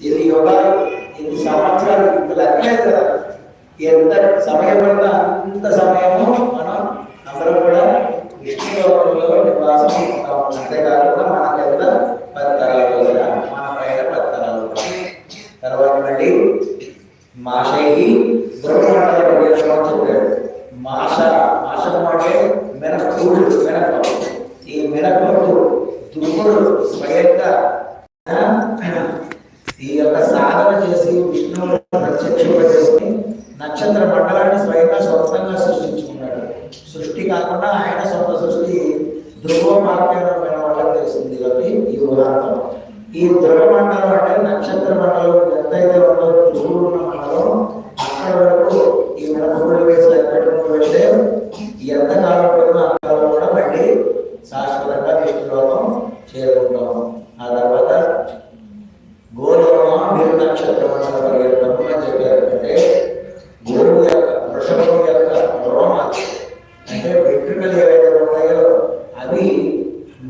ఇన్ని యుగాలు ఇన్ని సంవత్సరాలు ఇంత లెక్కలేదు కదా. ఎంత సమయం పడినా అంత సమయము మనం అందరం కూడా విష్ణులో నివాసం ఉంటాం అంతేకాకుండా మన కింద పది తరాలు మన పైన పది తరాలు తర్వాత మళ్ళీ మాషయ్యి బ్రహ్మమండలం మాష మాషం అంటే మినపూడు మినప ఈ మినపూడు దుమ్ముడు స్వయంగా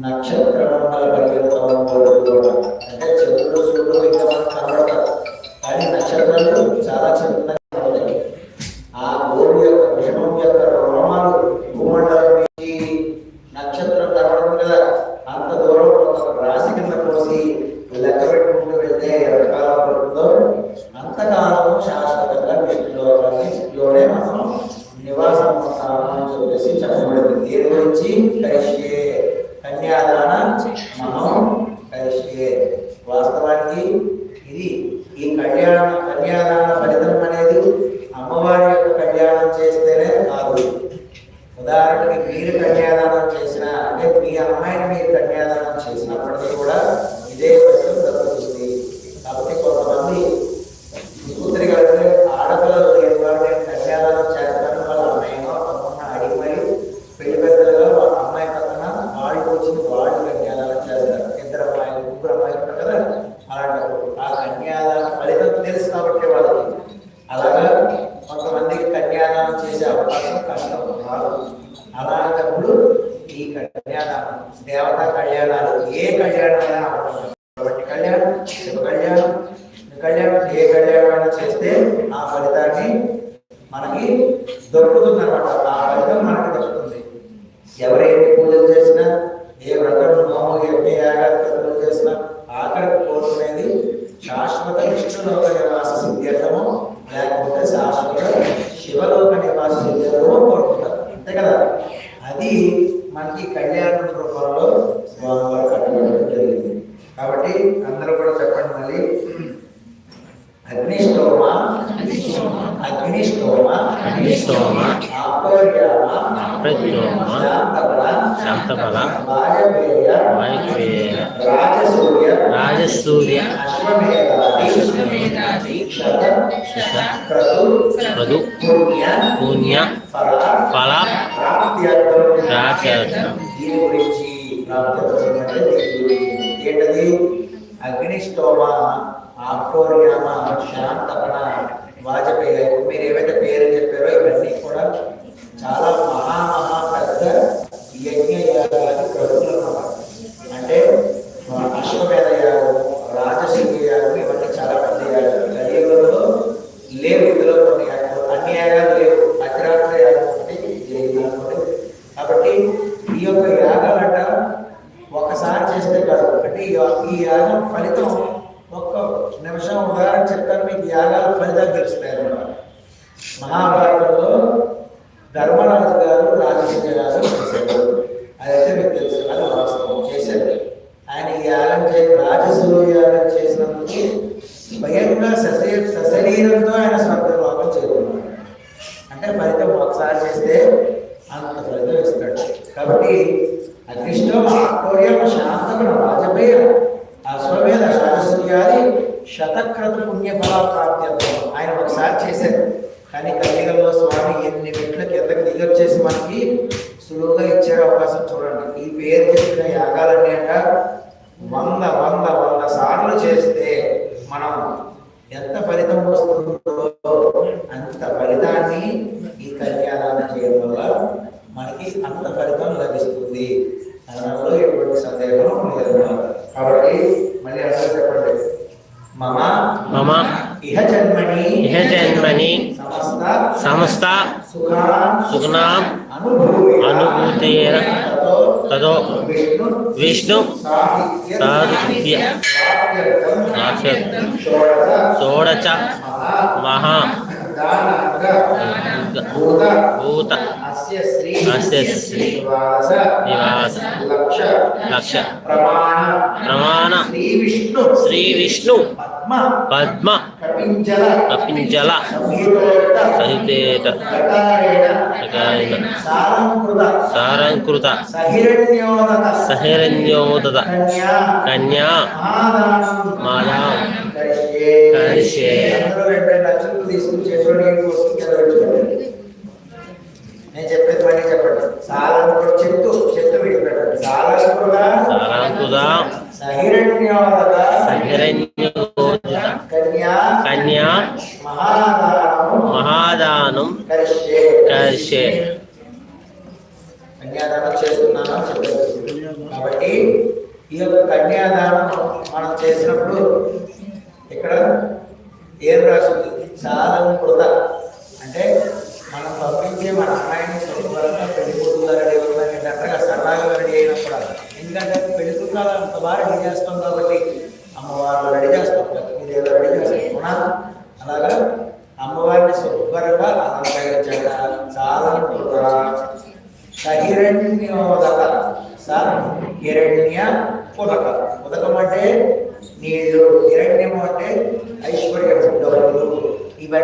నక్షత్రముల കല്യാണം കന്യാദാന బాధలు అలాంటప్పుడు ఈ కళ్యాణాలు దేవత కళ్యాణాలు ఏ కళ్యాణమైనా కాబట్టి కళ్యాణం శివ కళ్యాణం కళ్యాణం ఏ కళ్యాణం చేస్తే ఆ ఫలితాన్ని మనకి దొరుకుతుంది అనమాట ఆ ఫలితం మనకి దొరుకుతుంది. ఎవరైతే పూజలు కాబట్టి అందరూ కూడా చెప్పండి మళ్ళీ. అగ్నిష్టోమ. అగ్నిష్టోమ. అగ్నిష్టోమ. ఆపర్యామ ఆపర్యోమ శాంతఫల శాంతఫల వాయవేయ వాయవేయ రాజసూర్య రాజసూర్య పుణ్య. ఫల. ప్రాప్త్యర్థం దీని अग्निस्तोमा आप्टोरियामा शांतपणा మనసుకుడు రాజమేర అశ్వమేధ రాజశ్రీ గారి శతక్రత పుణ్యఫలాప్రాప్తి ఆయన ఒకసారి చేశారు. కానీ కలిగల్లో స్వామి ఎన్ని మెట్లకి ఎంతకు దిగొచ్చేసి మనకి సులువుగా ఇచ్చే అవకాశం చూడండి. ఈ పేరు చెప్పిన యాగాలన్నీ అంట వంద వంద వంద సార్లు చేస్తే మనం ఎంత ఫలితం వస్తుంది? ఇహ జన్మని సమస్త సుఖాన్ తతో తదో విష్ణు సాహిత్య షోడచ మహా భూత శ్రీ నివాస లక్ష. ప్రమాణ. శ్రీ విష్ణు. పద్మ. కపింజల. సహితేట సారంకృత. సహిరణ్యోదత. కన్యా. మాదాం. కరిష్యే. అందరూ దానం మనం చేసినప్పుడు ఇక్కడ ఏం రాసింది సాలంకృత అంటే మనం పంపించే మన అమ్మాయిని శుభ్రంగా పెళ్ళి కూతురుగా రెడీ అవుతుందని గంటగా సరదాగా రెడీ అయినప్పుడు ఎందుకంటే పెళ్ళి కూతురు అంత బాగా రెడీ చేస్తాం కాబట్టి అమ్మవారు రెడీ చేస్తాం. ఇదేదో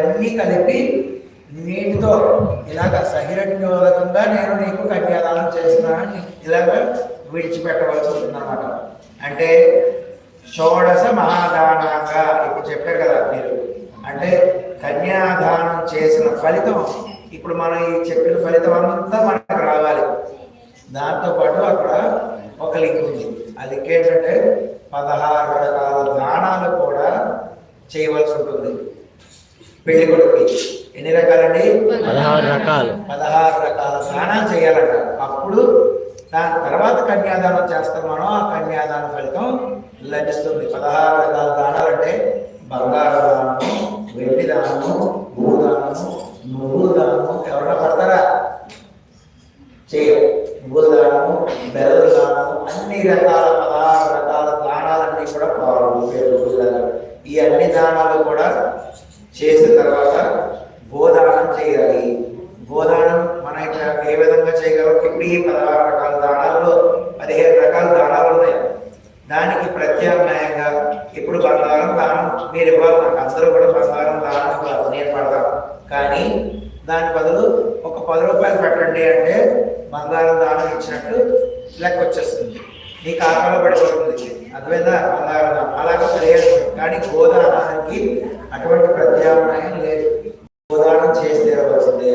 అవన్నీ కలిపి నీటితో ఇలాగ సహిరణ్యోదకంగా నేను నీకు కన్యాదానం చేస్తున్నానని ఇలాగ విడిచిపెట్టవలసి ఉంటుందన్నమాట అంటే షోడశ మహాదానంగా ఇప్పుడు చెప్పారు కదా మీరు. అంటే కన్యాదానం చేసిన ఫలితం ఇప్పుడు మనం ఈ చెప్పిన ఫలితం అంతా మనకు రావాలి. దాంతో పాటు అక్కడ ఒక లింక్ ఉంది. ఆ లింక్ ఏంటంటే పదహారు రకాల దానాలు కూడా చేయవలసి ఉంటుంది. పెళ్ళి కొడుకుకి. ఎన్ని రకాలండి? పదహారు రకాలు. పదహారు రకాల. దానాలు చేయాలంట. అప్పుడు దాని తర్వాత కన్యాదానం చేస్తాం మనం. ఆ కన్యాదాన ఫలితం లభిస్తుంది. పదహారు రకాల దానాలు అంటే బంగారు దానము వెండి దానము భూదానము నువ్వు దానము. ఎవరైనా పడతారా? చేయరు. నువ్వుల దానము బెల్లం దానము అన్ని రకాల పదహారు రకాల దానాలన్నీ కూడా పాలు దానాలు. ఈ అన్ని దానాలు కూడా చేసిన తర్వాత గోదానం చేయాలి. గోదానం మన ఇక్కడ ఏ విధంగా చేయగలం ఇప్పుడు ఈ పదహారు రకాల దానాల్లో పదిహేను రకాల దానాలు ఉన్నాయి. దానికి ప్రత్యామ్నాయంగా ఇప్పుడు బంగారం దానం మీరు ఇవ్వాలి. నాకు అందరూ కూడా బంగారం దానం ఇవ్వాలి. నేను పడతాను. కానీ దాని బదులు ఒక పది రూపాయలు పెట్టండి అంటే బంగారం దానం ఇచ్చినట్టు లెక్క వచ్చేస్తుంది. మీ ఆకలి పడిపోతుంది. అర్థమైందా? బంగారం దానం. అలాగే పదిహేను కానీ గోదానానికి అటువంటి ప్రత్యామ్నాయం లేదు. గోదానం చేసి తీరవలసిందే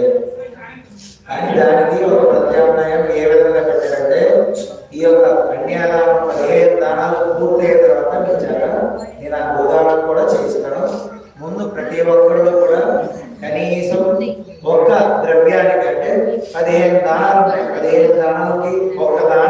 కానీ దానికి ఒక ప్రత్యామ్నాయం ఏ విధంగా పెట్టారంటే ఈ యొక్క కన్యాదానం పదిహేను దానాలు పూర్తయిన తర్వాత మీ చేత నేను ఆ గోదానం కూడా చేయిస్తాను. ముందు ప్రతి ఒక్కరిలో కూడా కనీసం ఒక్క ద్రవ్యానికి అంటే పదిహేను దానాలు ఉన్నాయి. పదిహేను దానాలకి ఒక్క దానం